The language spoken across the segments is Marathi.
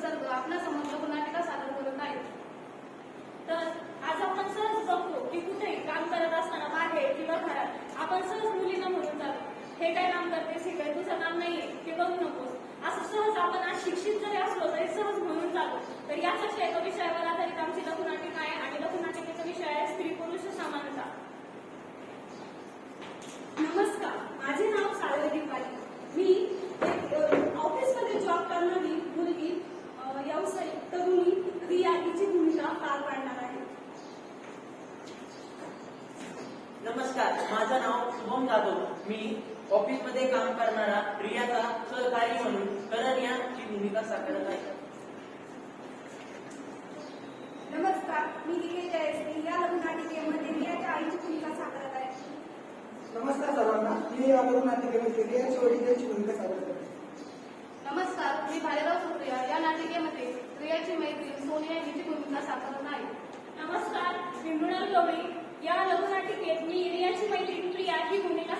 निसर्ग आपल्यासमोर लघुनाटिका सादर करत आहे तर आज आपण सहज बघतो की कुठेही काम करत असताना बाहेर किंवा घरात आपण सहज मुलींना म्हणून जातो. हे काय काम करते? शिकाय तुझं काम नाहीये. ते बघू नकोस. असं सहज आपण आज शिक्षित जरी असलो तरी सहज म्हणून जातो. तर यासाठी एका विषयावर आधारित आमची लघुनाटिका आहे आणि लघुनाटिकेचा विषय आहे स्त्री पुरुष समानता. नमस्कार मी निलेश जयश्री या लग्नाटिकेमध्ये रियाच्या आईची भूमिका साकारत आहे. नमस्कार सर्वांना मी या लग्नाटिकेमध्ये रियाची वडिलांची भूमिका साकारत आहे. नमस्कार मी भालेराव सुप्रिया या नाटिकेमध्ये रियाची मैत्रीण सोनिया हिची भूमिका साकारत आहे. नमस्कार मी मृणाल गवळी या लघुनाटिकेत मी रियाची मैत्री प्रिया ही भूमिका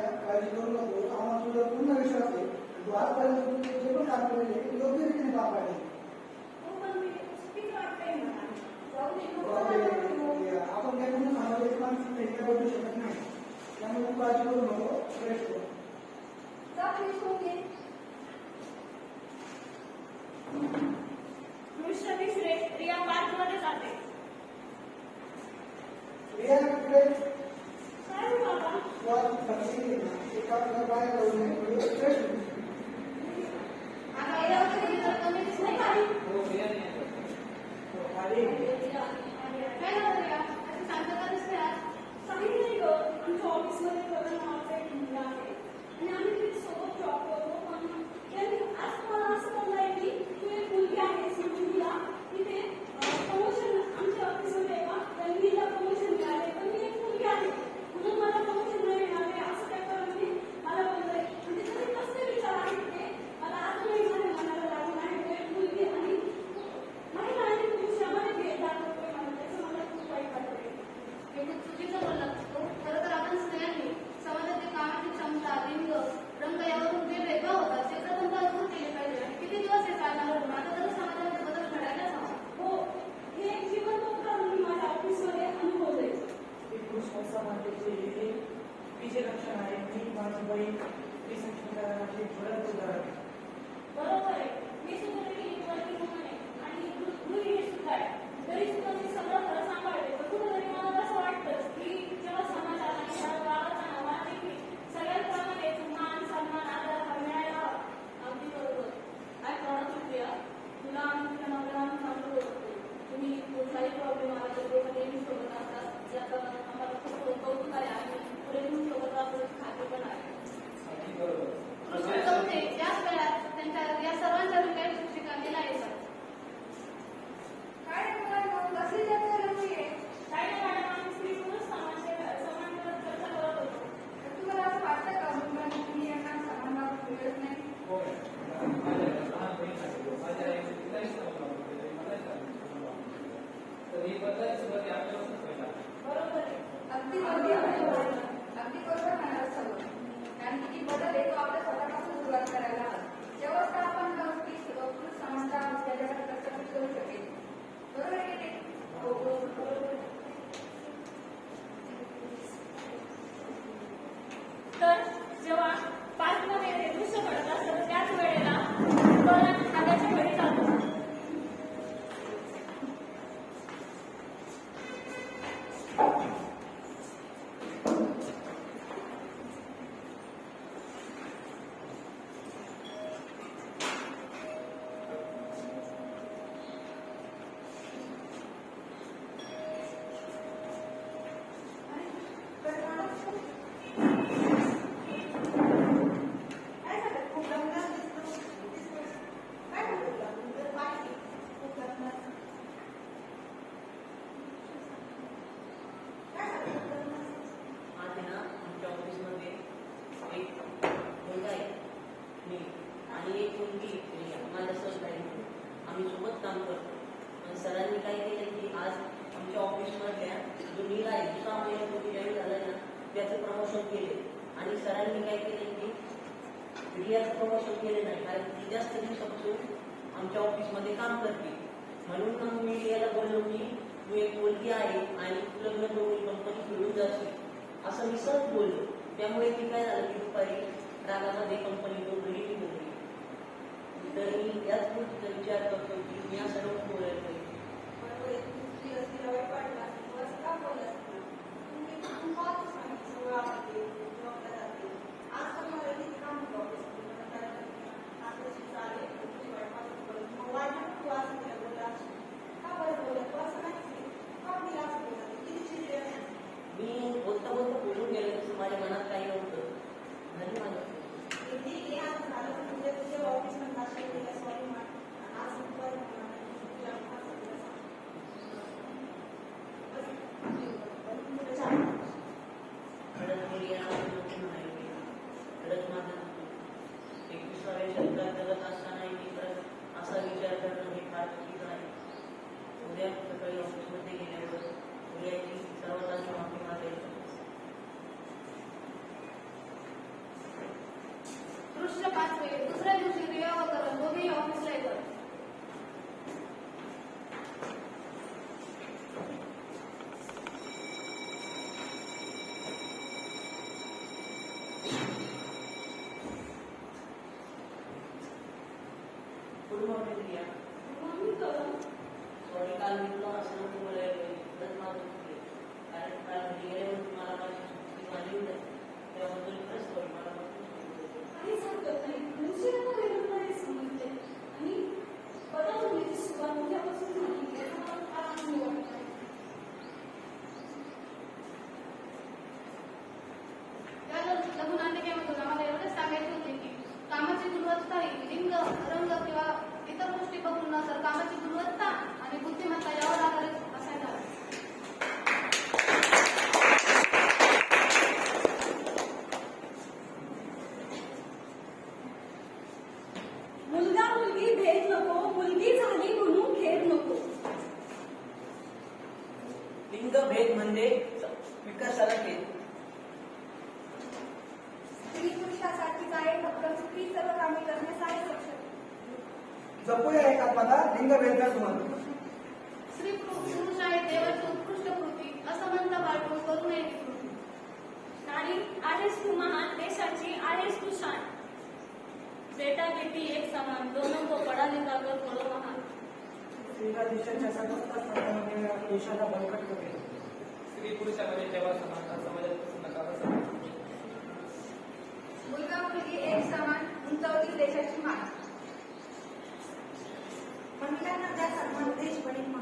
काळजी करू नको आम्हाला तुझ्यावर पूर्ण विश्वास आहे तू आजपर्यंत जे पण काम केलेले योग्य रीतीने पार पाडले आपण काही म्हणून सांगितलं की शकत नाही त्यामुळे तू काळजी तुम्ही माझ्यासोबत नाही. आम्ही सोबत काम करतो. पण सरांनी काय केलं की आज आमच्या ऑफिसमध्ये जो नीला आहे दुसरा महिला जॉईन झाला ना त्याचं प्रमोशन केले आणि सरांनी काय केलं की मीडियाचं प्रमोशन केले नाही. कारण ती जास्त दिवसापासून आमच्या ऑफिसमध्ये काम करते. म्हणून मग मी याला बोललो की तू एक मुलगी आहे आणि लग्न करून कंपनी फिरून जाते असं मी सहज बोललो. त्यामुळे ती काय झालं की दुपारी रागामध्ये कंपनी तर मी याच गोष्टीचा विचार करतो की मी असं नको बोलायला पाहिजे बरोबर आहे. तुम्ही Hallelujah फक्त स्त्री सर्व कामे करण्यास आहे सक्षम. जपूया एकात्मता लिंगभेद न तुम्हाला स्त्री पुरुष आहे देवाची उत्कृष्ट कृती असं म्हणता बाळगून करू नये ती कृती. नारी आहेस तू महान देशाची आहेस तू शान. बेटा बेटी एक समान दोनों को पढ़ा लिखा कर करो महान स्त्रीला देशाच्या समस्त स्तरामध्ये देशाला बळकट करेल स्त्री पुरुषामध्ये जेव्हा समानता समाजात नका बसा मुलगा एक समान उंचावतील देशाची मान महिलांना त्या सन्मान देश बनेल